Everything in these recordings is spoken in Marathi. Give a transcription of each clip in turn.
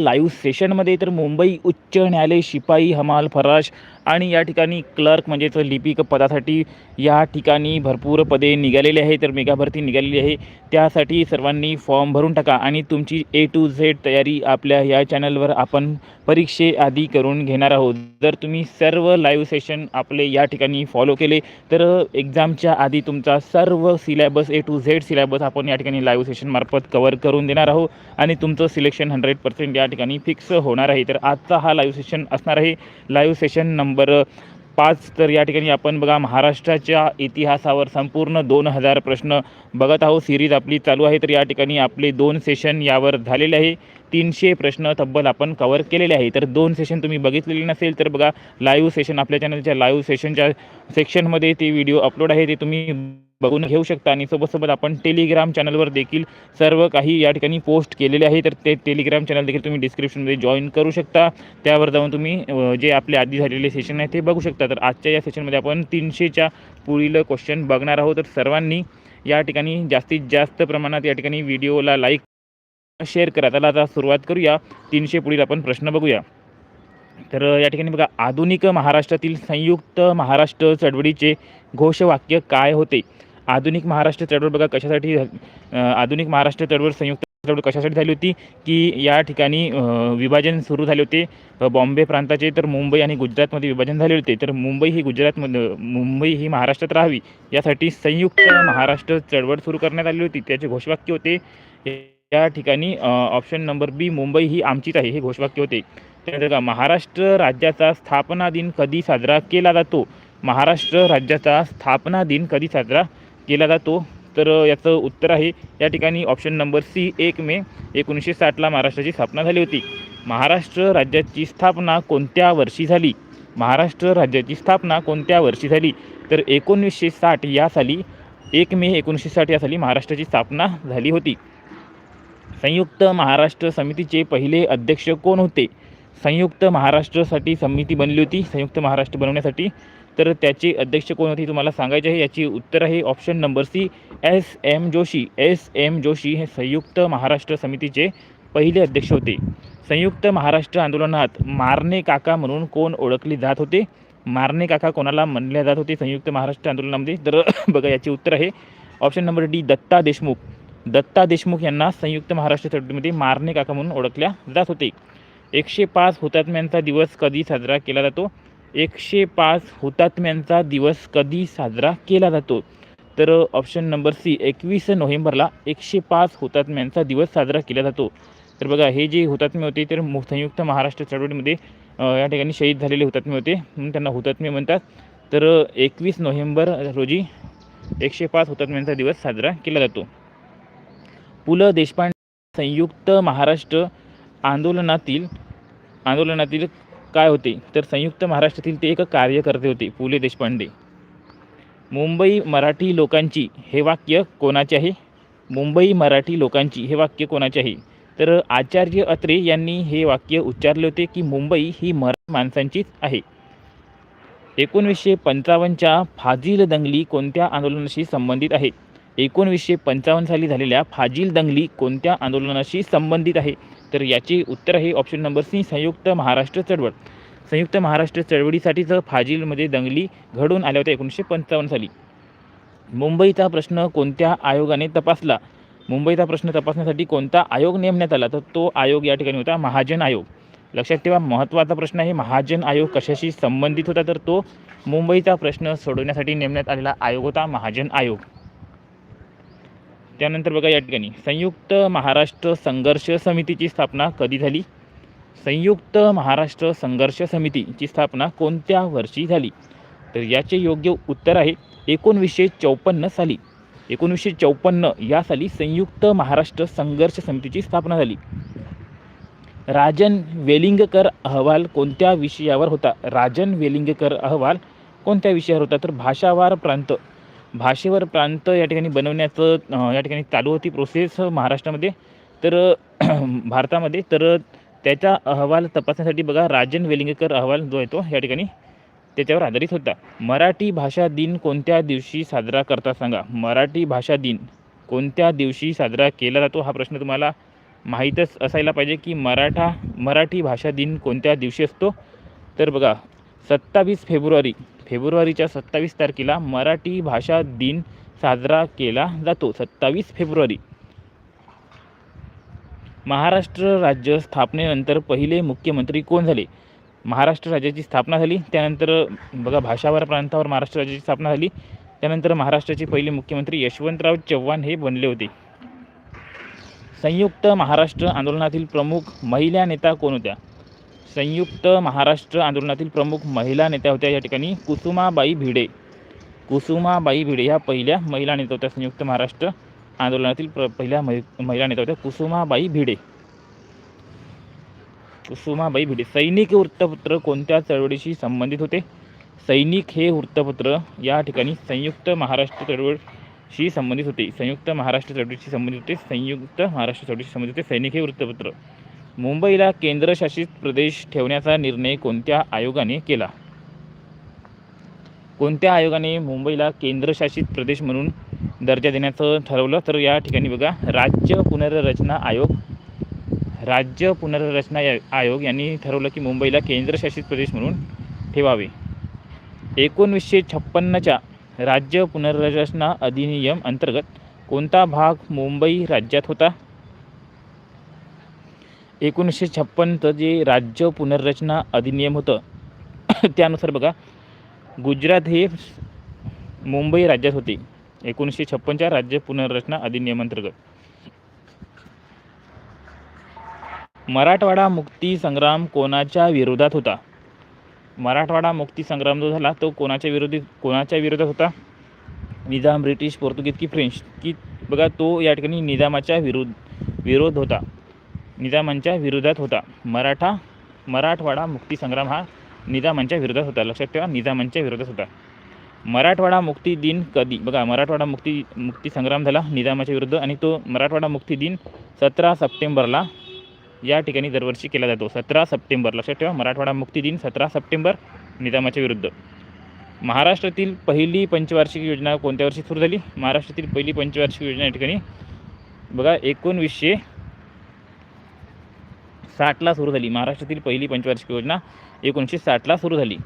लाईव्ह सेशनमध्ये तर मुंबई उच्च न्यायालय शिपाई हमाल फराश आणि या ठिकाणी क्लर्क म्हणजेच लिपिक पदासाठी या ठिकाणी भरपूर पदे निघालेली आहे तर मेगा भरती निघालेली आहे. त्यासाठी सर्वांनी फॉर्म भरून टाका आणि तुमची ए टू झेड तयारी आपल्या या चॅनलवर आपण परीक्षेआधी करून घेणार आहोत. जर तुम्ही सर्व लाईव्ह सेशन आपले या ठिकाणी फॉलो केले तर एक्झामच्या आधी तुमचा सर्व syllabus A to Z syllabus आपण या ठिकाणी लाईव्ह सेशनमार्फत कवर करून देणार आहोत आणि तुमचं सिलेक्शन हंड्रेड पर्सेंट या ठिकाणी फिक्स होणार आहे. तर आजचा हा लाईव्ह सेशन असणार आहे. लाईव्ह सेशन नंबर पाच. तर या ठिकाणी आपण बघा महाराष्ट्राच्या इतिहासावर संपूर्ण दोन हजार प्रश्न बघत आहोत. सिरीज आपली चालू आहे. तर या ठिकाणी आपले दोन सेशन यावर झालेले आहे. तीनशे प्रश्न तब्बल आपण कवर केलेले आहे. तर दोन सेशन तुम्ही बघितलेले नसेल तर बघा लाईव्ह सेशन आपल्या चॅनलच्या लाईव्ह सेशनच्या सेक्शनमध्ये ते व्हिडिओ अपलोड आहे ते तुम्ही बघून घेऊ शकता. आणि सोबतसोबत आपण टेलिग्राम चॅनलवर देखील सर्व काही या ठिकाणी पोस्ट केलेले आहे. तर ते टेलिग्राम चॅनल देखील तुम्ही डिस्क्रिप्शनमध्ये जॉईन करू शकता. त्यावर जाऊन तुम्ही जे आपले आधी झालेले सेशन आहे ते बघू शकता. तर आजच्या या सेशनमध्ये आपण तीनशेच्या पुढील क्वेश्चन बघणार आहोत. तर सर्वांनी या ठिकाणी जास्तीत जास्त प्रमाणात या ठिकाणी व्हिडिओला लाईक शेअर करा. त्याला आता सुरुवात करूया. तीनशे पुढील आपण प्रश्न बघूया. तर या ठिकाणी बघा आधुनिक महाराष्ट्रातील संयुक्त महाराष्ट्र चळवळीचे घोषवाक्य काय होते? आधुनिक महाराष्ट्र चळवळ बघा कशासाठी आधुनिक महाराष्ट्र चळवळ संयुक्त चळवळ कशासाठी झाली होती? की या ठिकाणी विभाजन सुरू झाले होते. बॉम्बे प्रांताचे तर मुंबई आणि गुजरातमध्ये विभाजन झाले होते. तर मुंबई ही गुजरातमध्ये मुंबई ही महाराष्ट्रात राहावी यासाठी संयुक्त महाराष्ट्र चळवळ सुरू करण्यात आली होती. त्याचे घोषवाक्य होते. या ठिकाणी ऑप्शन नंबर बी मुंबई ही आमचीच आहे हे घोषवाक्य होते. त्यानंतर का महाराष्ट्र राज्याचा स्थापना दिन कधी साजरा केला जातो? महाराष्ट्र राज्याचा स्थापना दिन कधी साजरा केला जातो? तर याचं उत्तर आहे या ठिकाणी ऑप्शन नंबर सी एक मे एकोणीसशे साठला महाराष्ट्राची स्थापना झाली होती. महाराष्ट्र राज्याची स्थापना कोणत्या वर्षी झाली? महाराष्ट्र राज्याची स्थापना कोणत्या वर्षी झाली? तर एकोणीसशे साठ या साली एक मे एकोणीसशे साठ या साली महाराष्ट्राची स्थापना झाली होती. संयुक्त महाराष्ट्र समितीचे पहिले अध्यक्ष कोण होते? संयुक्त महाराष्ट्रासाठी समिती बनली होती. संयुक्त महाराष्ट्र बनवण्यासाठी. तर त्याचे अध्यक्ष कोण होते तुम्हाला सांगायचे आहे. याची उत्तर आहे option number C S M Joshi. S M Joshi हे संयुक्त महाराष्ट्र समितीचे पहिले अध्यक्ष होते. संयुक्त महाराष्ट्र आंदोलनात मारणे काका म्हणून कोण ओळखले जात होते? मारणे काका कोणाला म्हणले जात होते संयुक्त महाराष्ट्र आंदोलनामध्ये? तर बघा याचे उत्तर आहे. Option number D Datta Deshmukh. Datta Deshmukh यांना संयुक्त महाराष्ट्र चळवळीमध्ये मारणे काका म्हणून ओळखल्या जात होते. एकशे पाच हुतात्म्यांचा दिवस कधी साजरा केला जातो? एकशे पाच हुतात्म्यांचा दिवस कधी साजरा केला जातो? तर ऑप्शन नंबर सी एकवीस नोव्हेंबरला एकशे पाच हुतात्म्यांचा दिवस साजरा केला जातो. तर बघा हे जे हुतात्मे होते तर मु- संयुक्त महाराष्ट्र चळवळीमध्ये या ठिकाणी शहीद झालेले हुतात्मे होते. म्हणून त्यांना हुतात्मे म्हणतात. तर एकवीस नोव्हेंबर रोजी एकशे पाच हुतात्म्यांचा दिवस साजरा केला जातो. पु ल देशपांडे संयुक्त महाराष्ट्र आंदोलनातील आंदोलनातील काय होते? तर संयुक्त महाराष्ट्रातील ते एक कार्यकर्ते होते पु ले देशपांडे. मुंबई मराठी लोकांची हे वाक्य कोणाचे आहे? मुंबई मराठी लोकांची हे वाक्य कोणाचे आहे? तर आचार्य अत्रे यांनी हे वाक्य उच्चारले होते की मुंबई ही मराठी माणसांचीच आहे. एकोणीसशे पंचावन्नच्या फाजील दंगली कोणत्या आंदोलनाशी संबंधित आहे? एकोणवीसशे पंचावन्न साली झालेल्या फाजील दंगली कोणत्या आंदोलनाशी संबंधित आहे? तर याचे उत्तर आहे ऑप्शन नंबर सी संयुक्त महाराष्ट्र चळवळ. संयुक्त महाराष्ट्र चळवळीसाठीचं फाजीलमध्ये दंगली घडून आल्या होत्या एकोणीसशे पंचावन्न साली. मुंबईचा प्रश्न कोणत्या आयोगाने तपासला? मुंबईचा प्रश्न तपासण्यासाठी कोणता आयोग नेमण्यात आला? तर तो आयोग या ठिकाणी होता महाजन आयोग. लक्षात ठेवा महत्त्वाचा प्रश्न आहे महाजन आयोग कशाशी संबंधित होता? तर तो मुंबईचा प्रश्न सोडवण्यासाठी नेमण्यात आलेला आयोग होता महाजन आयोग. त्यानंतर बघा या ठिकाणी. संयुक्त महाराष्ट्र संघर्ष समितीची स्थापना कधी झाली? संयुक्त महाराष्ट्र संघर्ष समितीची स्थापना कोणत्या वर्षी झाली? तर याचे योग्य उत्तर आहे एकोणवीसशे चौपन्न साली. एकोणीसशे चौपन्न या साली संयुक्त महाराष्ट्र संघर्ष समितीची स्थापना झाली. राजन वेलिंगकर अहवाल कोणत्या विषयावर होता? राजन वेलिंगकर अहवाल कोणत्या विषयावर होता? तर भाषावार प्रांत भाषेवर प्रांत या ठिकाणी बनवण्याचं या ठिकाणी चालू होती प्रोसेस महाराष्ट्रामध्ये. तर भारतामध्ये. तर त्याचा अहवाल तपासण्यासाठी बघा राजन वेलिंगकर अहवाल जो आहे तो या ठिकाणी त्याच्यावर आधारित होता. मराठी भाषा दिन कोणत्या दिवशी साजरा करता सांगा? मराठी भाषा दिन कोणत्या दिवशी साजरा केला जातो? हा प्रश्न तुम्हाला माहीतच असायला पाहिजे की मराठा मराठी भाषा दिन कोणत्या दिवशी असतो? तर बघा सत्तावीस फेब्रुवारी फेब्रुवारीच्या सत्तावीस तारखेला मराठी भाषा दिन साजरा केला जातो. सत्तावीस फेब्रुवारी. महाराष्ट्र राज्य स्थापनेनंतर पहिले मुख्यमंत्री कोण झाले? महाराष्ट्र राज्याची स्थापना झाली. त्यानंतर बघा भाषावर प्रांतावर महाराष्ट्र राज्याची स्थापना झाली. त्यानंतर महाराष्ट्राचे पहिले मुख्यमंत्री यशवंतराव चव्हाण हे बनले होते. संयुक्त महाराष्ट्र आंदोलनातील प्रमुख महिला नेता कोण होत्या? संयुक्त महाराष्ट्र आंदोलनातील प्रमुख महिला नेत्या होत्या. या ठिकाणी कुसुमाबाई भिडे. कुसुमाबाई भिडे ह्या पहिल्या महिला नेत्या होत्या संयुक्त महाराष्ट्र आंदोलनातील प्र पहिल्या महि महिला नेत्या होत्या कुसुमाबाई भिडे. कुसुमाबाई भिडे. सैनिक वृत्तपत्र कोणत्या चळवळीशी संबंधित होते? सैनिक हे वृत्तपत्र या ठिकाणी संयुक्त महाराष्ट्र चळवळीशी संबंधित होते. संयुक्त महाराष्ट्र चळवळीशी संबंधित होते. संयुक्त महाराष्ट्र चळवळीशी संबंधित होते. सैनिक हे वृत्तपत्र. मुंबईला केंद्रशासित प्रदेश ठेवण्याचा निर्णय कोणत्या आयोगाने केला? कोणत्या आयोगाने मुंबईला केंद्रशासित प्रदेश म्हणून दर्जा देण्याचं ठरवलं? तर या ठिकाणी बघा राज्य पुनर्रचना आयोग राज्य पुनर्रचना आयोग यांनी ठरवलं की मुंबईला केंद्रशासित प्रदेश म्हणून ठेवावे. एकोणवीसशे छप्पन्नच्या राज्य पुनर्रचना अधिनियम अंतर्गत कोणता भाग मुंबई राज्यात होता? एकोणीसशे छप्पनचं जे राज्य पुनर्रचना अधिनियम होतं त्यानुसार बघा गुजरात हे मुंबई राज्यात होते. एकोणीसशे छप्पनच्या राज्य पुनर्रचना अधिनियम अंतर्गत. मराठवाडा मुक्ती संग्राम कोणाच्या विरोधात होता? मराठवाडा मुक्ती संग्राम जो झाला तो कोणाच्या विरोधी कोणाच्या विरोधात होता? निजाम ब्रिटिश पोर्तुगीज की फ्रेंच की बघा तो या ठिकाणी निजामाच्या विरोध विरोध होता. निजामांच्या विरोधात होता. मराठा मराठवाडा मुक्तीसंग्राम हा निजामांच्या विरोधात होता. लक्षात ठेवा निजामांच्या विरोधात होता. मराठवाडा मुक्ती दिन कधी? बघा मराठवाडा मुक्ती मुक्तीसंग्राम झाला निजामाच्या विरुद्ध आणि तो मराठवाडा मुक्ती दिन सतरा सप्टेंबरला या ठिकाणी दरवर्षी केला जातो. सतरा सप्टेंबर लक्षात ठेवा मराठवाडा मुक्ती दिन सतरा सप्टेंबर निजामाच्या विरुद्ध. महाराष्ट्रातील पहिली पंचवार्षिक योजना कोणत्या वर्षी सुरू झाली? महाराष्ट्रातील पहिली पंचवार्षिक योजना या ठिकाणी बघा एकोणवीसशे साठला सुरू झाली. महाराष्ट्रातील पहिली पंचवार्षिक योजना एकोणीसशे साठला सुरू झाली.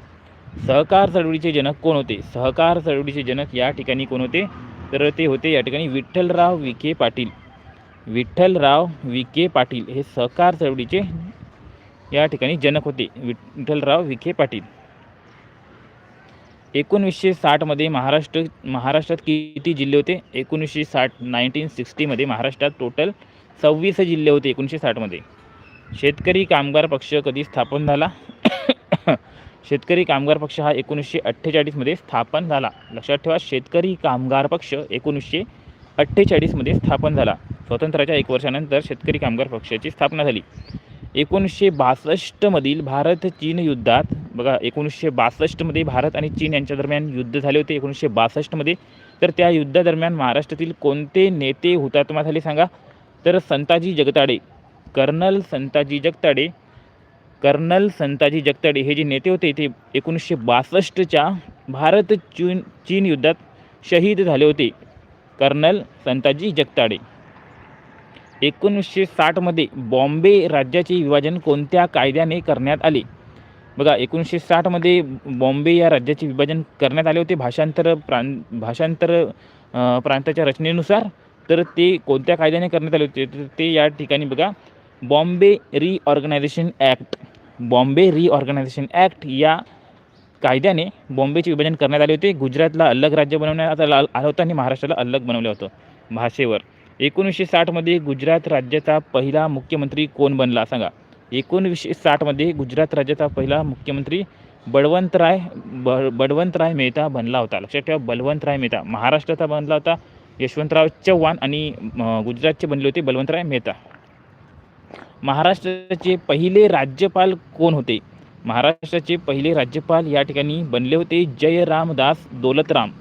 सहकार चळवळीचे जनक कोण होते? सहकार चळवळीचे जनक या ठिकाणी कोण होते? तर ते होते या ठिकाणी विठ्ठलराव विखे पाटील. विठ्ठलराव विखे पाटील हे सहकार चळवळीचे या ठिकाणी जनक होते. विठ्ठलराव विखे पाटील. एकोणीसशे साठमध्ये महाराष्ट्र महाराष्ट्रात किती जिल्हे होते? एकोणीसशे साठ नाईन्टीन सिक्स्टीमध्ये महाराष्ट्रात टोटल सव्वीस जिल्हे होते एकोणीसशे साठमध्ये शेतकरी कामगार पक्ष कधी स्थापन झाला? शेतकरी कामगार पक्ष हा एकोणीसशे अठ्ठेचाळीसमध्ये स्थापन झाला. लक्षात ठेवा शेतकरी कामगार पक्ष एकोणीसशे अठ्ठेचाळीसमध्ये स्थापन झाला. स्वातंत्र्याच्या एक वर्षानंतर शेतकरी कामगार पक्षाची स्थापना झाली. एकोणीसशे बासष्टमधील भारत चीन युद्धात बघा एकोणीसशे बासष्टमध्ये भारत आणि चीन यांच्या दरम्यान युद्ध झाले होते एकोणीसशे बासष्टमध्ये तर त्या युद्धादरम्यान महाराष्ट्रातील कोणते नेते हुतात्मा झाले सांगा? तर संताजी जगताडे. कर्नल संताजी जगताडे कर्नल संताजी जगताडे हे जे नेते होते ते एकोणीसशे बासष्टच्या भारत चीन चीन युद्धात शहीद झाले होते. कर्नल संताजी जगताडे. एकोणीसशे साठमध्ये बॉम्बे राज्याचे विभाजन कोणत्या कायद्याने करण्यात आले? बघा एकोणीसशे साठमध्ये बॉम्बे या राज्याचे विभाजन करण्यात आले होते भाषांतर प्रां भाषांतर प्रांताच्या रचनेनुसार. तर ते कोणत्या कायद्याने करण्यात आले होते? तर ते या ठिकाणी बघा Bombay reorganisation act Bombay reorganisation act या कायद्याने बॉम्बेचे विभाजन करण्यात आले होते. गुजरातला अलग राज्य बनवण्यात आलं आलं होतं आणि महाराष्ट्राला अलग बनवलं होतं. भाषेवर. एकोणीसशे साठमध्ये गुजरात राज्याचा पहिला मुख्यमंत्री कोण बनला? सांगा. एकोणीसशे साठमध्ये गुजरात राज्याचा पहिला मुख्यमंत्री बळवंतराय ब बळवंतराय मेहता बनला होता. लक्षात ठेवा बलवंतराय मेहता. महाराष्ट्राचा बनला होता यशवंतराव चव्हाण आणि गुजरातचे बनले होते बलवंतराय मेहता. महाराष्ट्राचे पहिले राज्यपाल कोण होते? महाराष्ट्राचे पहिले राज्यपाल या ठिकाणी बनले होते जयरामदास दौलतराम.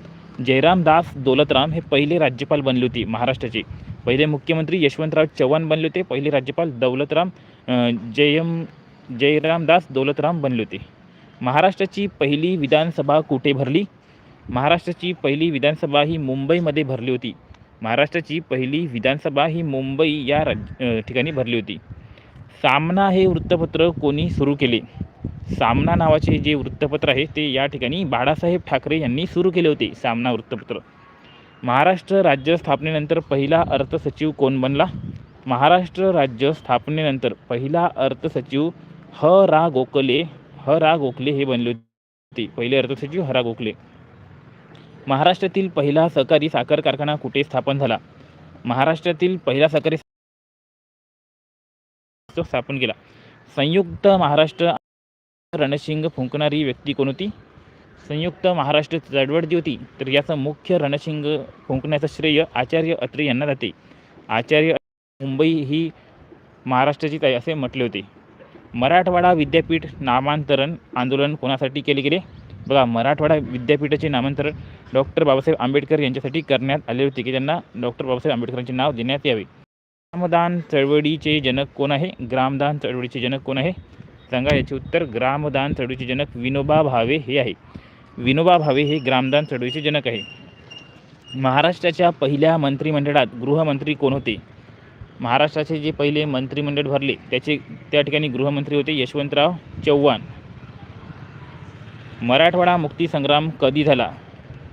जयरामदास दौलतराम हे पहिले राज्यपाल बनले होते महाराष्ट्राचे. पहिले मुख्यमंत्री यशवंतराव चव्हाण बनले होते पहिले राज्यपाल दौलतराम जयम जयरामदास दौलतराम बनले होते. महाराष्ट्राची पहिली विधानसभा कुठे भरली? महाराष्ट्राची पहिली विधानसभा ही मुंबईमध्ये भरली होती. महाराष्ट्राची पहिली विधानसभा ही मुंबई या राज ठिकाणी भरली होती. सामना हे वृत्तपत्र कोणी सुरू केले? सामना नावाचे जे वृत्तपत्र आहे ते या ठिकाणी बाळासाहेब ठाकरे यांनी सुरू केले होते सामना वृत्तपत्र. महाराष्ट्र राज्य स्थापनेनंतर पहिला अर्थसचिव कोण बनला? महाराष्ट्र राज्य स्थापनेनंतर पहिला अर्थसचिव ह. रा. गोखले ह. रा. गोखले हे बनले होते. पहिले अर्थसचिव ह. रा. गोखले. महाराष्ट्रातील पहिला सहकारी साखर कारखाना कुठे स्थापन झाला? महाराष्ट्रातील पहिला सहकारी स्थापन केला. संयुक्त महाराष्ट्र रणशिंग फुंकणारी व्यक्ती कोण होती? संयुक्त महाराष्ट्र चळवळ जी होती तर याचं मुख्य रणशिंग फुंकण्याचं श्रेय आचार्य अत्रे यांना जाते. आचार्य मुंबई ही महाराष्ट्राचीच आहे असे म्हटले होते. मराठवाडा विद्यापीठ नामांतरण आंदोलन कोणासाठी केले गेले? बघा मराठवाडा विद्यापीठाचे नामांतरण डॉक्टर बाबासाहेब आंबेडकर यांच्यासाठी करण्यात आले होते की त्यांना डॉक्टर बाबासाहेब आंबेडकरांचे नाव देण्यात यावे. ग्रामदान चळवळीचे जनक कोण आहे? ग्रामदान चळवळीचे जनक कोण आहे? सांगा याचे उत्तर. ग्रामदान चळवळीचे जनक विनोबा भावे हे आहे. विनोबा भावे हे ग्रामदान चळवळीचे जनक आहे. महाराष्ट्राच्या पहिल्या मंत्रिमंडळात गृहमंत्री कोण होते? महाराष्ट्राचे जे पहिले मंत्रिमंडळ भरले त्याचे त्या ठिकाणी गृहमंत्री होते यशवंतराव चव्हाण. मराठवाडा मुक्तीसंग्राम कधी झाला?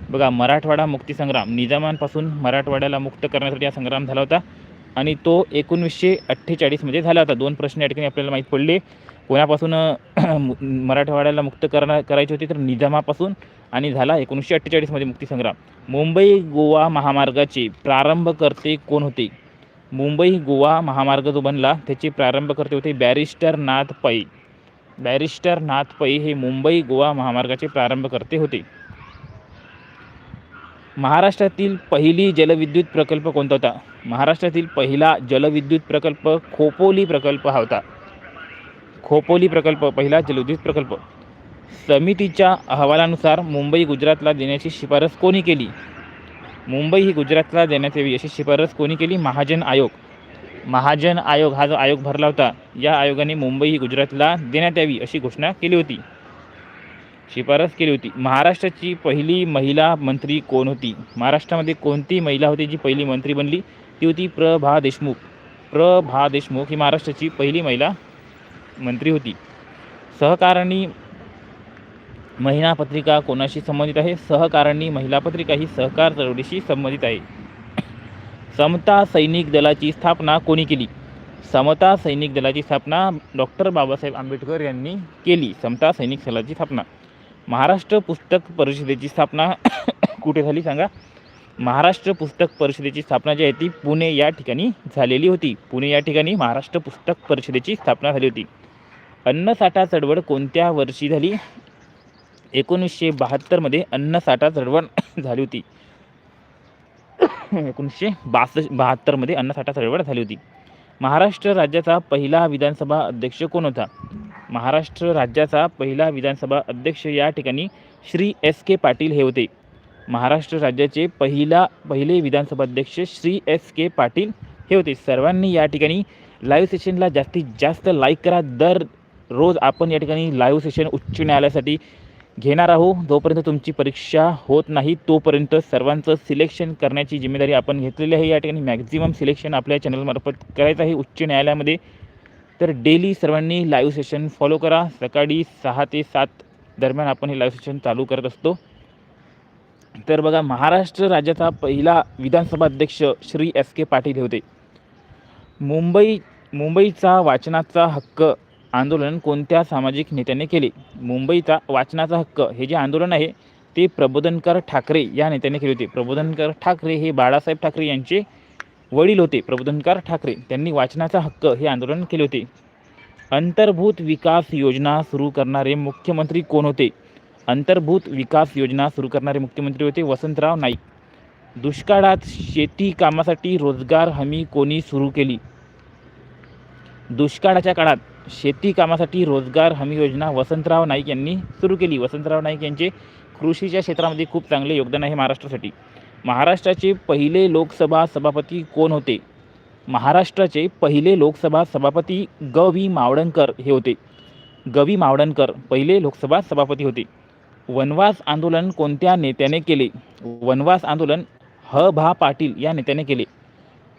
बघा मराठवाडा मुक्तीसंग्राम निजामांपासून मराठवाड्याला मुक्त करण्यासाठी हा संग्राम झाला होता. आणि तो एकोणीसशे अठ्ठेचाळीसमध्ये झाला होता. दोन प्रश्न या ठिकाणी आपल्याला माहीत पडले. कोणापासून मराठवाड्याला मुक्त करणा करायची होती तर निजामापासून आणि झाला एकोणीसशे अठ्ठेचाळीसमध्ये मुक्तीसंग्राम. मुंबई गोवा महामार्गाचे प्रारंभकर्ते कोण होते? मुंबई गोवा महामार्ग जो बनला त्याचे प्रारंभकर्ते होते बॅरिस्टर नाथ पै. बॅरिस्टर नाथ पै हे मुंबई गोवा महामार्गाचे प्रारंभकर्ते होते. महाराष्ट्रातील पहिली जलविद्युत प्रकल्प कोणता होता? महाराष्ट्रातील पहिला जलविद्युत प्रकल्प खोपोली प्रकल्प हा होता. खोपोली प्रकल्प पहिला जलविद्युत प्रकल्प. समितीच्या अहवालानुसार मुंबई गुजरातला देण्याची शिफारस कोणी केली? मुंबई ही गुजरातला देण्यात यावी अशी शिफारस कोणी केली? महाजन आयोग. महाजन आयोग हा जो आयोग भरला होता या आयोगाने मुंबई ही गुजरातला देण्यात यावी अशी घोषणा केली होती. शिफारस केली होती. महाराष्ट्राची पहिली महिला मंत्री कोण होती? महाराष्ट्रामध्ये कोणती महिला होती जी पहिली मंत्री बनली? ती होती प्रभा देशमुख. प्रभा देशमुख ही महाराष्ट्राची पहिली महिला मंत्री होती. सहकारणी महिला पत्रिका कोणाशी संबंधित आहे? सहकारणी महिला पत्रिका ही सहकार चळवळीशी संबंधित आहे. समता सैनिक दलाची स्थापना कोणी केली? समता सैनिक दलाची स्थापना डॉक्टर बाबासाहेब आंबेडकर यांनी केली. समता सैनिक दलाची स्थापना. महाराष्ट्र पुस्तक परिषदेची स्थापना कुठे झाली सांगा? महाराष्ट्र पुस्तक परिषदेची स्थापना जी आहे ती पुणे या ठिकाणी झालेली होती. पुणे या ठिकाणी महाराष्ट्र पुस्तक परिषदेची स्थापना झाली होती. अन्नसाठा चळवळ कोणत्या वर्षी झाली? एकोणीसशे बहात्तरमध्ये अन्नसाठा चळवळ झाली होती. एकोणीसशे बासष्ट बहात्तरमध्ये अन्नसाठा चळवळ झाली होती. महाराष्ट्र राज्याचा पहिला विधानसभा अध्यक्ष कोण होता? महाराष्ट्र राज्याचा पहिला विधानसभा अध्यक्ष या ठिकाणी श्री एस के पाटील हे होते. महाराष्ट्र राज्याचे पहिला पहिले विधानसभा अध्यक्ष श्री एस के पाटील हे होते. सर्वांनी या ठिकाणी लाईव्ह सेशनला जास्तीत जास्त लाईक करा. दर रोज आपण या ठिकाणी लाईव्ह सेशन उच्च न्यायालयासाठी घेणार आहोत. जोपर्यंत तुमची परीक्षा होत नाही तोपर्यंत सर्वांचं सिलेक्शन करण्याची जिम्मेदारी आपण घेतलेली आहे. या ठिकाणी मॅक्झिमम सिलेक्शन आपल्या चॅनलमार्फत करायचं आहे. उच्च न्यायालयामध्ये तर डेली सर्वांनी लाईव्ह सेशन फॉलो करा. सकाळी सहा ते सात दरम्यान आपण हे लाईव्ह सेशन चालू करत असतो. तर बघा महाराष्ट्र राज्याचा पहिला विधानसभा अध्यक्ष श्री एस के पाटील हे होते. मुंबई मुंबईचा वाचनाचा हक्क आंदोलन कोणत्या सामाजिक नेत्याने केले? मुंबईचा वाचनाचा हक्क हे जे आंदोलन आहे ते प्रबोधनकर ठाकरे या नेत्याने केले होते. प्रबोधनकर ठाकरे हे बाळासाहेब ठाकरे यांचे वडील होते. प्रबोधनकर ठाकरे त्यांनी वाचनाचा हक्क हे आंदोलन केले होते. अंतर्भूत विकास योजना सुरू करणारे मुख्यमंत्री कोण होते? अंतर्भूत विकास योजना सुरू करणारे मुख्यमंत्री होते वसंतराव नाईक. दुष्काळात शेती कामासाठी रोजगार हमी कोणी सुरू केली? दुष्काळाच्या काळात शेती कामासाठी रोजगार हमी योजना वसंतराव नाईक यांनी सुरू केली. वसंतराव नाईक यांचे कृषीच्या क्षेत्रामध्ये खूप चांगले योगदान आहे महाराष्ट्रासाठी. महाराष्ट्राचे पहिले लोकसभा सभापती कोण होते? महाराष्ट्राचे पहिले लोकसभा सभापती ग व्ही मावडणकर हे होते. ग व्ही मावडणकर पहिले लोकसभा सभापती होते. वनवास आंदोलन कोणत्या नेत्याने केले? वनवास आंदोलन ह. भा. पाटील या नेत्याने केले.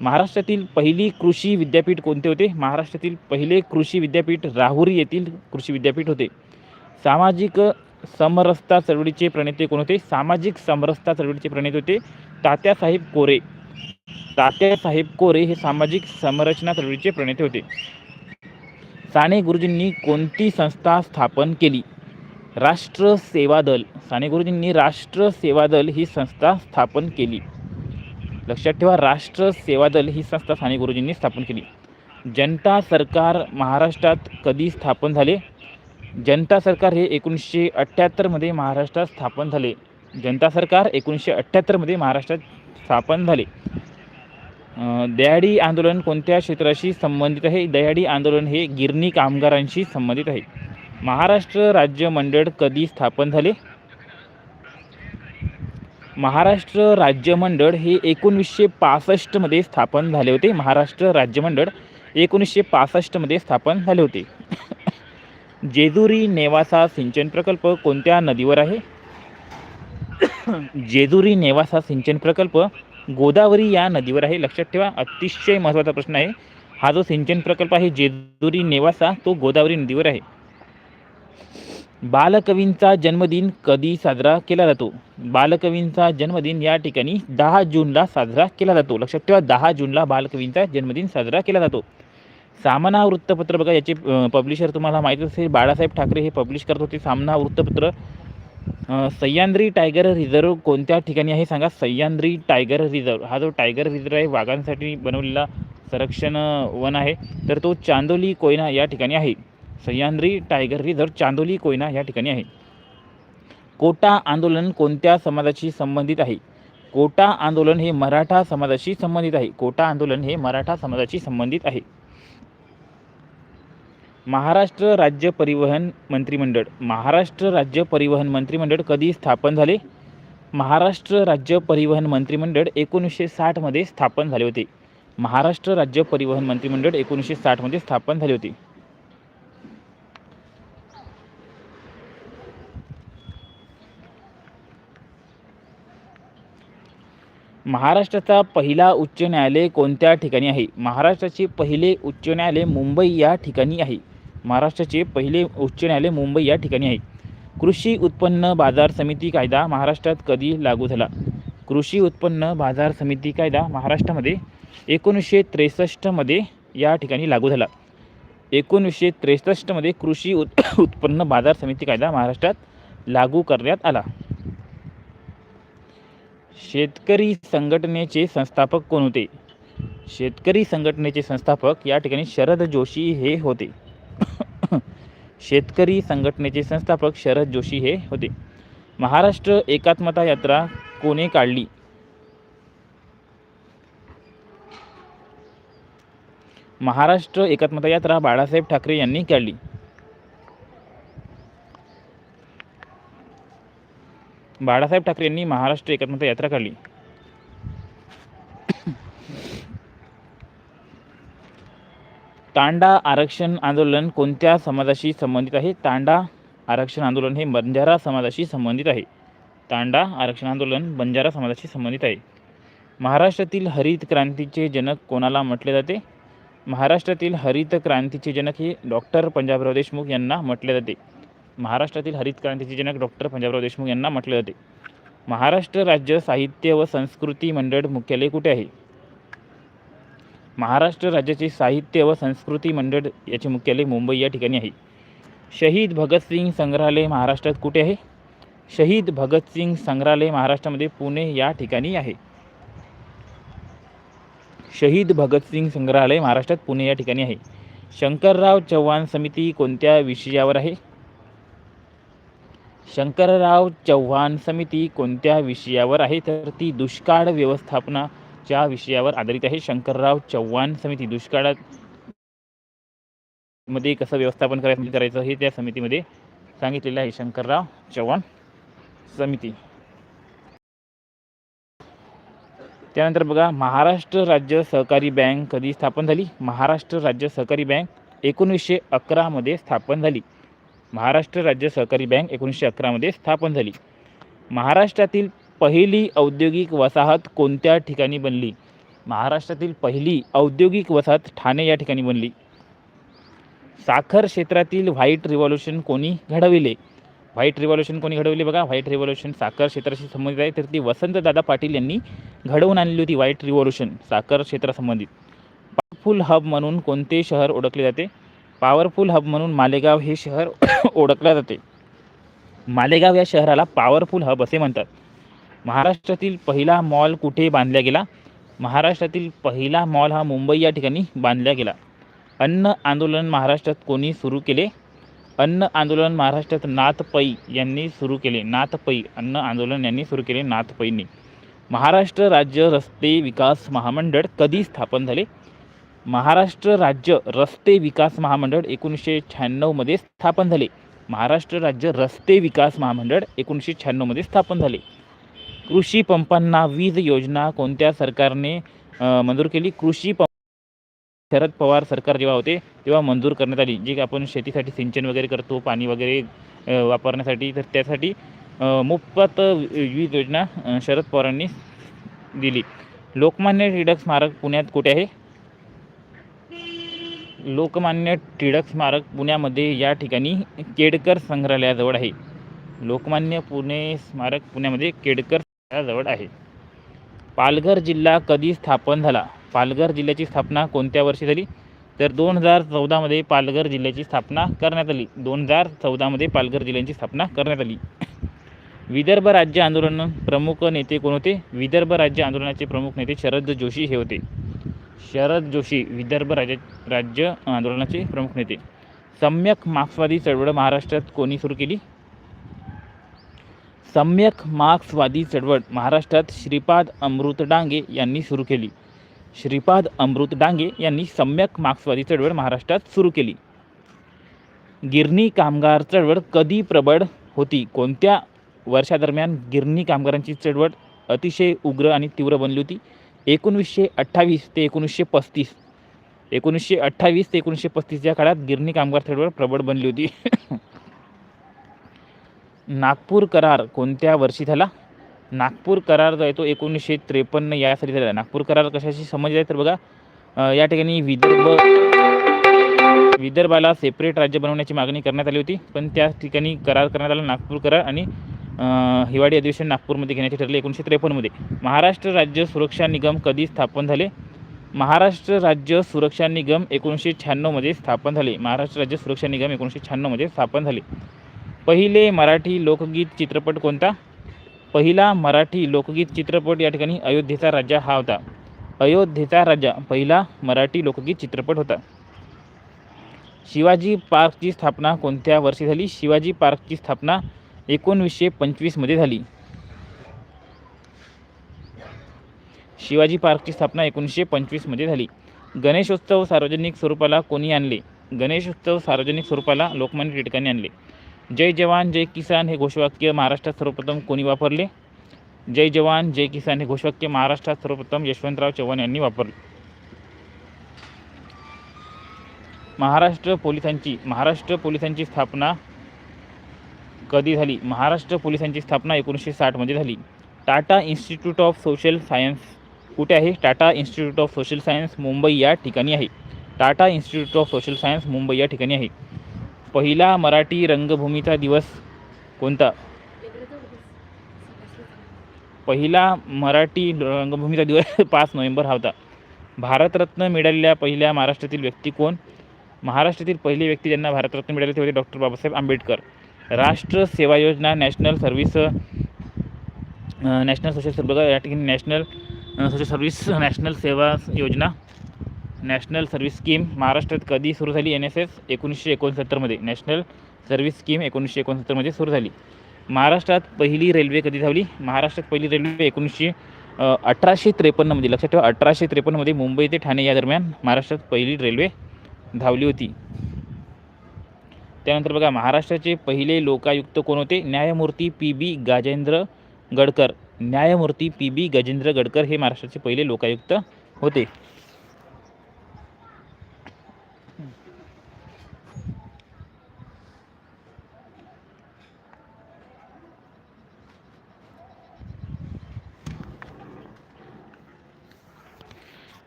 महाराष्ट्रातील पहिली कृषी विद्यापीठ कोणते होते? महाराष्ट्रातील पहिले कृषी विद्यापीठ राहुरी येथील कृषी विद्यापीठ होते. सामाजिक समरसता चळवळीचे प्रणेते कोण होते? सामाजिक समरसता चळवळीचे प्रणेते होते तात्यासाहेब कोरे. तात्यासाहेब कोरे हे सामाजिक समरचना चळवळीचे प्रणेते होते. साने गुरुजींनी कोणती संस्था स्थापन केली? राष्ट्र सेवा दल. साने गुरुजींनी राष्ट्र सेवा दल ही संस्था स्थापन केली. लक्षात ठेवा राष्ट्र सेवा दल ही संस्था साने गुरुजींनी स्थापन केली. जनता सरकार महाराष्ट्रात कधी स्थापन झाले? जनता सरकार हे एकोणीसशे अठ्ठ्याहत्तरमध्ये महाराष्ट्रात स्थापन झाले. जनता सरकार एकोणीसशे अठ्ठ्याहत्तरमध्ये महाराष्ट्रात स्थापन झाले. दयाडी दह्याडी आंदोलन कोणत्या क्षेत्राशी संबंधित आहे? दयाडी आंदोलन हे गिरणी कामगारांशी संबंधित आहे. महाराष्ट्र राज्य मंडळ कधी स्थापन झाले? महाराष्ट्र राज्य मंडळ हे एकोणीसशे पासष्टमध्ये स्थापन झाले होते. महाराष्ट्र राज्य मंडळ एकोणीसशे पासष्टमध्ये स्थापन झाले होते. जेजुरी नेवासा सिंचन प्रकल्प कोणत्या नदीवर आहे? जेजुरी नेवासा सिंचन प्रकल्प गोदावरी या नदीवर आहे. लक्षात ठेवा अतिशय महत्त्वाचा प्रश्न आहे. हा जो सिंचन प्रकल्प आहे जेजुरी नेवासा तो गोदावरी नदीवर आहे. बालकवींचा जन्मदिन कधी साजरा केला जातो? बालकवींचा जन्मदिन या ठिकाणी दहा जूनला साजरा केला जातो. लक्षात ठेवा दहा जूनला बालकवींचा जन्मदिन साजरा केला जातो. सामना वृत्तपत्र बघा याचे पब्लिशर तुम्हाला माहीत असेल बाळासाहेब ठाकरे हे पब्लिश करत होते. सामना वृत्तपत्र. सह्याद्री टायगर रिझर्व कोणत्या ठिकाणी आहे सांगा? सह्याद्री टायगर रिझर्व हा जो टायगर रिझर्व आहे वाघांसाठी बनवलेला संरक्षण वन आहे. तर तो चांदोली कोयना या ठिकाणी आहे. सह्याद्री टायगर रिझर्व चांदोली कोयना या ठिकाणी आहे. कोटा आंदोलन कोणत्या समाजाशी संबंधित आहे? कोटा आंदोलन हे मराठा समाजाशी संबंधित आहे. कोटा आंदोलन हे मराठा समाजाशी संबंधित आहे. महाराष्ट्र राज्य परिवहन मंत्रिमंडळ. महाराष्ट्र राज्य परिवहन मंत्रिमंडळ कधी स्थापन झाले? महाराष्ट्र राज्य परिवहन मंत्रिमंडळ एकोणीसशे साठमध्ये स्थापन झाले होते. महाराष्ट्र राज्य परिवहन मंत्रिमंडळ एकोणीसशे साठमध्ये स्थापन झाले होते. महाराष्ट्राचा पहिला उच्च न्यायालय कोणत्या ठिकाणी आहे? महाराष्ट्राचे पहिले उच्च न्यायालय मुंबई या ठिकाणी आहे. महाराष्ट्राचे पहिले उच्च न्यायालय मुंबई या ठिकाणी आहे. कृषी उत्पन्न बाजार समिती कायदा महाराष्ट्रात कधी लागू झाला? कृषी उत्पन्न बाजार समिती कायदा महाराष्ट्रामध्ये एकोणीसशे त्रेसष्टमध्ये या ठिकाणी लागू झाला. एकोणीसशे त्रेसष्टमध्ये कृषी उत् उत्पन्न बाजार समिती कायदा महाराष्ट्रात लागू करण्यात आला. शेतकरी संघटनेचे संस्थापक कोण होते? शेतकरी संघटनेचे संस्थापक या ठिकाणी शरद जोशी हे होते. शेतकरी संघटनेचे संस्थापक शरद जोशी हे होते. महाराष्ट्र एकात्मता यात्रा कोणी काढली? महाराष्ट्र एकात्मता यात्रा बाळासाहेब ठाकरे यांनी काढली. बाळासाहेब ठाकरे यांनी महाराष्ट्र एकात्मता यात्रा काढली. तांडा आरक्षण आंदोलन कोणत्या समाजाशी संबंधित आहे? तांडा आरक्षण आंदोलन हे बंजारा समाजाशी संबंधित आहे. तांडा आरक्षण आंदोलन बंजारा समाजाशी संबंधित आहे. महाराष्ट्रातील हरित क्रांतीचे जनक कोणाला म्हटले जाते? महाराष्ट्रातील हरित क्रांतीचे जनक हे डॉक्टर पंजाबराव देशमुख यांना म्हटले जाते. महाराष्ट्रातील हरित क्रांतीचे जनक डॉक्टर पंजाबराव देशमुख यांना म्हटले जाते. महाराष्ट्र राज्य साहित्य व संस्कृती मंडळ मुख्यालय कुठे आहे? महाराष्ट्र राज्याचे साहित्य व संस्कृती मंडळ याचे मुख्यालय मुंबई या ठिकाणी आहे. शहीद भगतसिंग संग्रहालय महाराष्ट्रात कुठे आहे? शहीद भगतसिंग संग्रहालय महाराष्ट्रामध्ये पुणे या ठिकाणी आहे. शहीद भगतसिंग संग्रहालय महाराष्ट्रात पुणे या ठिकाणी आहे. शंकरराव चव्हाण समिती कोणत्या विषयावर आहे? शंकरराव चव्हाण समिती कोणत्या विषयावर आहे? तर ती दुष्काळ व्यवस्थापनाच्या विषयावर आधारित आहे. शंकरराव चव्हाण समिती दुष्काळात मध्ये कसं व्यवस्थापन करायचं करायचं हे त्या समितीमध्ये सांगितलेलं आहे. शंकरराव चव्हाण समिती. त्यानंतर बघा महाराष्ट्र राज्य सहकारी बँक कधी स्थापन झाली? महाराष्ट्र राज्य सहकारी बँक एकोणीसशे अकरामध्ये स्थापन झाली. महाराष्ट्र राज्य सहकारी बँक एकोणीसशे अकरामध्ये स्थापन झाली. महाराष्ट्रातील पहिली औद्योगिक वसाहत कोणत्या ठिकाणी बनली? महाराष्ट्रातील पहिली औद्योगिक वसाहत ठाणे या ठिकाणी बनली. साखर क्षेत्रातील व्हाईट रिव्हॉल्युशन कोणी घडविले? व्हाईट रिव्हॉल्युशन कोणी घडवली बघा. व्हाईट रिव्हॉल्युशन साखर क्षेत्राशी संबंधित आहे. तर ती वसंतदादा पाटील यांनी घडवून आणली होती व्हाईट रिव्हॉल्युशन साखर क्षेत्रासंबंधित पॉवरफुल हब म्हणून कोणते शहर ओळखले जाते? पॉवरफुल हब म्हणून मालेगाव हे शहर ओळखले जाते. मालेगाव या शहराला पॉवरफुल हब असे म्हणतात. महाराष्ट्रातील पहिला मॉल कुठे बांधला गेला? महाराष्ट्रातील पहिला मॉल हा मुंबई या ठिकाणी बांधला गेला. अन्न आंदोलन महाराष्ट्रात कोणी सुरू केले? अन्न आंदोलन महाराष्ट्रात नाथ पै यांनी सुरू केले. नाथ पै अन्न आंदोलन यांनी सुरू केले नाथ पैंनी महाराष्ट्र राज्य रस्ते विकास महामंडळ कधी स्थापन झाले? महाराष्ट्र राज्य रस्ते विकास महामंडळ एकोणीसशे शहाण्णवमध्ये स्थापन झाले. महाराष्ट्र राज्य रस्ते विकास महामंडळ एकोणीसशे शहाण्णवमध्ये स्थापन झाले. कृषी पंपांना वीज योजना कोणत्या सरकारने मंजूर केली? कृषी पंप शरद पवार सरकार जेव्हा होते तेव्हा मंजूर करण्यात आली. जे की आपण शेतीसाठी सिंचन वगैरे करतो पाणी वगैरे वापरण्यासाठी तर त्यासाठी मोफत वीज योजना शरद पवारांनी दिली. लोकमान्य टिळक स्मारक पुण्यात कुठे आहे? लोकमान्य टिळक स्मारक पुण्यामध्ये या ठिकाणी केडकर संग्रहालयाजवळ आहे. लोकमान्य पुणे स्मारक पुण्यामध्ये केडकर संग्रहालयाजवळ आहे. पालघर जिल्हा कधी स्थापन झाला? पालघर जिल्ह्याची स्थापना कोणत्या वर्षी झाली? तर दोन हजार चौदामध्ये पालघर जिल्ह्याची स्थापना करण्यात आली. दोन हजार चौदामध्ये पालघर जिल्ह्याची स्थापना करण्यात आली. विदर्भ राज्य आंदोलन प्रमुख नेते कोण होते? विदर्भ राज्य आंदोलनाचे प्रमुख नेते शरद जोशी हे होते. शरद जोशी विदर्भ राज्य राज्य आंदोलनाचे प्रमुख नेते. सम्यक मार्क्सवादी चळवळ महाराष्ट्रात कोणी सुरू केली? सम्यक मार्क्सवादी चळवळ महाराष्ट्रात श्रीपाद अमृत डांगे यांनी सुरू केली. श्रीपाद अमृत डांगे यांनी सम्यक मार्क्सवादी चळवळ महाराष्ट्रात सुरू केली. गिरणी कामगार चळवळ कधी प्रबळ होती? कोणत्या वर्षादरम्यान गिरणी कामगारांची चळवळ अतिशय उग्र आणि तीव्र बनली होती? एकोणीसशे अठ्ठावीस ते एकोणीसशे पस्तीस. एकोणीसशे अठ्ठावीस ते एकोणीसशे पस्तीस या काळात गिरणी कामगार थेटवर प्रबळ बनली होती. नागपूर करार कोणत्या वर्षी झाला? नागपूर करार जो आहे तो एकोणीसशे त्रेपन्न यासाठी झाला नागपूर करार कशाशी संबंधित आहे? तर बघा या ठिकाणी विदर्भ विदर्भाला सेपरेट राज्य बनवण्याची मागणी करण्यात आली होती. पण त्या ठिकाणी करार करण्यात आला नागपूर करार आणि हिवाळी अधिवेशन नागपूरमध्ये घेण्याचे ठरले. एकोणीसशे त्रेपन्नमध्ये महाराष्ट्र राज्य सुरक्षा निगम कधी स्थापन झाले? महाराष्ट्र राज्य सुरक्षा निगम एकोणीसशे शहाण्णवमध्ये स्थापन झाले. महाराष्ट्र राज्य सुरक्षा निगम एकोणीसशे शहाण्णवमध्ये स्थापन झाले. पहिले मराठी लोकगीत चित्रपट कोणता? पहिला मराठी लोकगीत चित्रपट या ठिकाणी अयोध्येचा राजा हा होता. अयोध्येचा राजा पहिला मराठी लोकगीत चित्रपट होता. शिवाजी पार्कची स्थापना कोणत्या वर्षी झाली? शिवाजी पार्कची स्थापना एकोणवीसशे पंचवीसमध्ये झाली. शिवाजी पार्कची स्थापना एकोणीसशे पंचवीसमध्ये झाली. गणेशोत्सव सार्वजनिक स्वरूपाला कोणी आणले? गणेशोत्सव सार्वजनिक स्वरूपाला लोकमान्य टिळकांनी आणले. जय जवान जय किसान हे घोषवाक्य महाराष्ट्रात सर्वप्रथम कोणी वापरले? जय जवान जय किसान हे घोषवाक्य महाराष्ट्रात सर्वप्रथम यशवंतराव चव्हाण यांनी वापरले. महाराष्ट्र पोलिसांची महाराष्ट्र पोलिसांची स्थापना कधी झाली? महाराष्ट्र पोलिसांची स्थापना एकोणीसशे साठमध्ये झाली. Tata Institute of Social Science कुठे आहे? Tata Institute of Social Science Mumbai या ठिकाणी आहे. Tata Institute of Social Science Mumbai या ठिकाणी आहे. पहिला मराठी रंगभूमीचा दिवस कोणता? पहिला मराठी रंगभूमीचा दिवस पाच नोव्हेंबर हा होता. भारतरत्न मिळालेल्या पहिल्या महाराष्ट्रातील व्यक्ती कोण? महाराष्ट्रातील पहिली व्यक्ती ज्यांना भारतरत्न मिळाले ते होते डॉक्टर बाबासाहेब आंबेडकर. राष्ट्र सेवा योजना National Service National Social Service या ठिकाणी नॅशनल सोशल सर्व्हिस नॅशनल सेवा योजना नॅशनल सर्व्हिस स्कीम महाराष्ट्रात कधी सुरू झाली? एन एस एस एकोणीसशे एकोणसत्तरमध्ये नॅशनल सर्व्हिस स्कीम एकोणीसशे एकोणसत्तरमध्ये सुरू झाली. महाराष्ट्रात पहिली रेल्वे कधी धावली? महाराष्ट्रात पहिली रेल्वे एकोणीसशे अठराशे त्रेपन्नमध्ये लक्षात ठेवा अठराशे त्रेपन्नमध्ये मुंबई ते ठाणे या दरम्यान महाराष्ट्रात पहिली रेल्वे धावली होती. त्यानंतर बघा महाराष्ट्राचे पहिले लोकायुक्त कोण होते? न्यायमूर्ती पी बी गाजेंद्र गडकर. न्यायमूर्ती पी बी गजेंद्र गडकर हे महाराष्ट्राचे पहिले लोकायुक्त होते.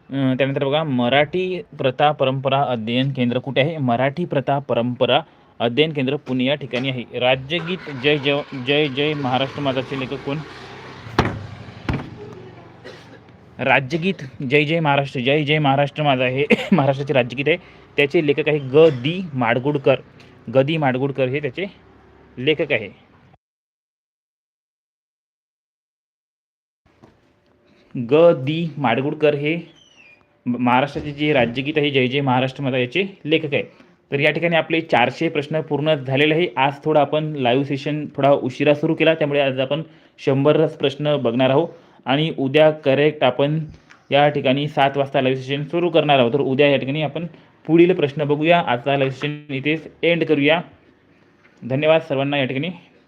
त्यानंतर बघा मराठी प्रथा परंपरा अध्ययन केंद्र कुठे आहे? मराठी प्रथा परंपरा अध्ययन केंद्र पुणे या ठिकाणी आहे. राज्यगीत जय जय जय जय महाराष्ट्र माझाचे लेखक कोण? राज्यगीत जय जय महाराष्ट्र जय जय महाराष्ट्र माझा हे महाराष्ट्राचे राज्यगीत आहे. त्याचे लेखक आहे ग दी माडगुडकर. ग दी माडगुडकर हे त्याचे लेखक आहे. ग दी माडगुडकर हे महाराष्ट्राचे जे राज्यगीत आहे जय जय महाराष्ट्र माझा याचे लेखक आहे. तर या ठिकाणी आपले चारशे प्रश्न पूर्ण झालेले आहे. आज थोडं आपण लाईव्ह सेशन थोडा उशिरा सुरू केला त्यामुळे आज आपण शंभरच प्रश्न बघणार आहोत. आणि उद्या करेक्ट आपण या ठिकाणी सात वाजता लाईव्ह सेशन सुरू करणार आहोत. तर उद्या या ठिकाणी आपण पुढील प्रश्न बघूया. आजचा लाईव्ह सेशन इथेच एंड करूया. धन्यवाद सर्वांना या ठिकाणी.